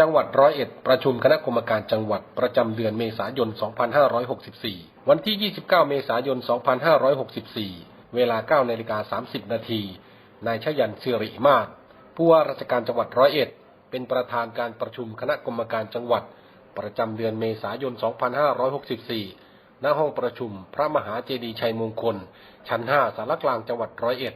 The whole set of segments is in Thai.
จังหวัดร้อยเอ็ดประชุมคณะกรรมการจังหวัดประจำเดือนเมษายน 2564 วันที่ 29 เมษายน 2564 เวลา9นาฬิกา30 นาที นายชยันเสิริมาศผู้ว่าราชการจังหวัดร้อยเอ็ด เป็นประธานการประชุมคณะกรรมการจังหวัด ประจำเดือนเมษายน 2564 ณ ห้องประชุมพระมหาเจดีย์ชัยมงคล ชั้น 5 สารกลางจังหวัดร้อยเอ็ด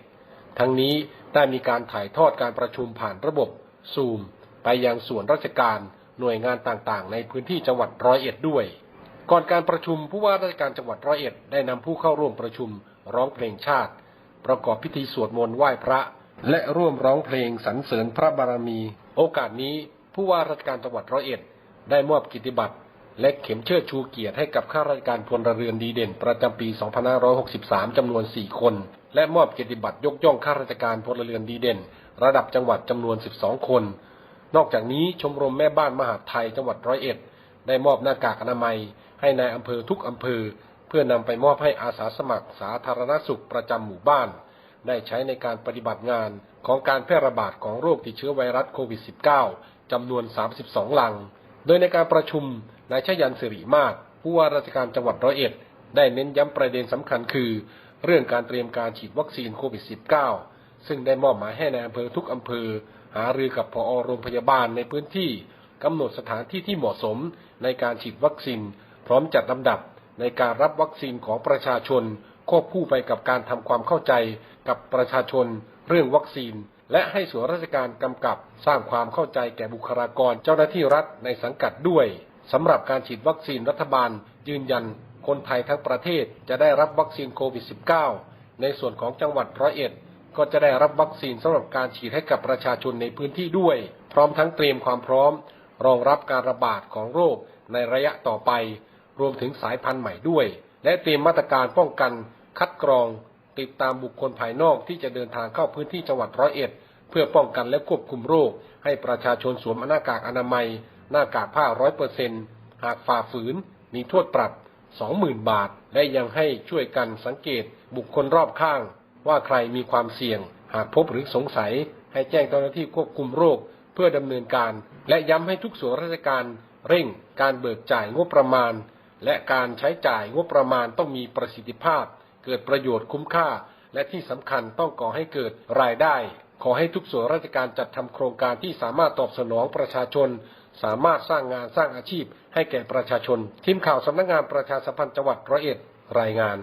ทั้งนี้ได้มีการถ่ายทอดการประชุมผ่านระบบซูม ไปยังส่วนราชการหน่วยงานต่างๆ ในพื้นที่จังหวัดร้อยเอ็ดด้วย ก่อนการประชุมผู้ว่าราชการจังหวัดร้อยเอ็ดได้นำผู้เข้าร่วมประชุมร้องเพลงชาติ ประกอบพิธีสวดมนต์ไหว้พระ และร่วมร้องเพลงสรรเสริญพระบารมี โอกาสนี้ผู้ว่าราชการจังหวัดร้อยเอ็ดได้มอบกิตติบัตรและเข็มเชิดชูเกียรติให้กับข้าราชการพลเรือนดีเด่น ประจำปี 2563 จำนวน 4 คน และมอบเกียรติบัตรยกย่องข้าราชการพลเรือนดีเด่น ระดับจังหวัดจำนวน 12 คน นอกจากนี้ชมรมแม่บ้านมหาไทยจังหวัดร้อยเอ็ด ได้มอบหน้ากากอนามัย ให้ในายอำเภอทุกอำเภอ เพื่อนำไปมอบให้อาสาสมัครสาธารณสุขประจำหมู่บ้าน ได้ใช้ในการปฏิบัติงานของการแพร่ระบาดของโรคติดเชื้อไวรัสโควิด -19 จำนวน 32 ลัง โดยในการประชุมนายชยันสิริมาศผู้ว่าราชการจังหวัดร้อยเอ็ด ได้เน้นย้ำประเด็นสำคัญคือ เรื่องการเตรียมการฉีดวัคซีนโควิด -19 ซึ่งได้มอบหมายให้ในายอำเภอทุกอำเภอ หารือกับผอโรงพยาบาลในพื้นที่กำหนดสถานที่ที่เหมาะสมในการฉีดวัคซีน พร้อมจัดลำดับในการรับวัคซีนของประชาชน ควบคู่ไปกับการทำความเข้าใจกับประชาชน เรื่องวัคซีน และให้ส่วนราชการกำกับสร้างความเข้าใจแก่บุคลากรเจ้าหน้าที่รัฐในสังกัดด้วยสำหรับการฉีดวัคซีนรัฐบาล ยืนยัน คนไทยทั้งประเทศจะได้รับวัคซีนโควิด -19 ในส่วนของจังหวัดร้อยเอ็ด ก็จะได้รับวัคซีนสำหรับการฉีดให้กับประชาชนในพื้นที่ด้วย พร้อมทั้งเตรียมความพร้อม รองรับการระบาดของโรคในระยะต่อไป รวมถึงสายพันธุ์ใหม่ด้วย และเตรียมมาตรการป้องกัน คัดกรอง ติดตามบุคคลภายนอกที่จะเดินทางเข้าพื้นที่จังหวัดร้อยเอ็ด เพื่อป้องกันและควบคุมโรค ให้ประชาชนสวมหน้ากากอนามัย หน้ากากผ้าร้อยเปอร์เซ็นต์หากฝ่าฝืน มีโทษปรับ 20,000 บาท และยังให้ช่วยกันสังเกตบุคคลรอบข้าง ว่าใครมีความเสี่ยง หากพบหรือสงสัย ให้แจ้งเจ้าหน้าที่ควบคุมโรค เพื่อดำเนินการ และย้ำให้ทุกส่วนราชการเร่ง การเบิกจ่ายงบประมาณ และการใช้จ่ายงบประมาณต้องมีประสิทธิภาพ เกิดประโยชน์คุ้มค่า และที่สำคัญต้องก่อให้เกิดรายได้ ขอให้ทุกส่วนราชการจัดทำโครงการที่สามารถตอบสนองประชาชน สามารถสร้างงานสร้างอาชีพ ให้แก่ประชาชน ทีมข่าวสำนักงานประชาสัมพันธ์จังหวัดร้อยเอ็ดรายงาน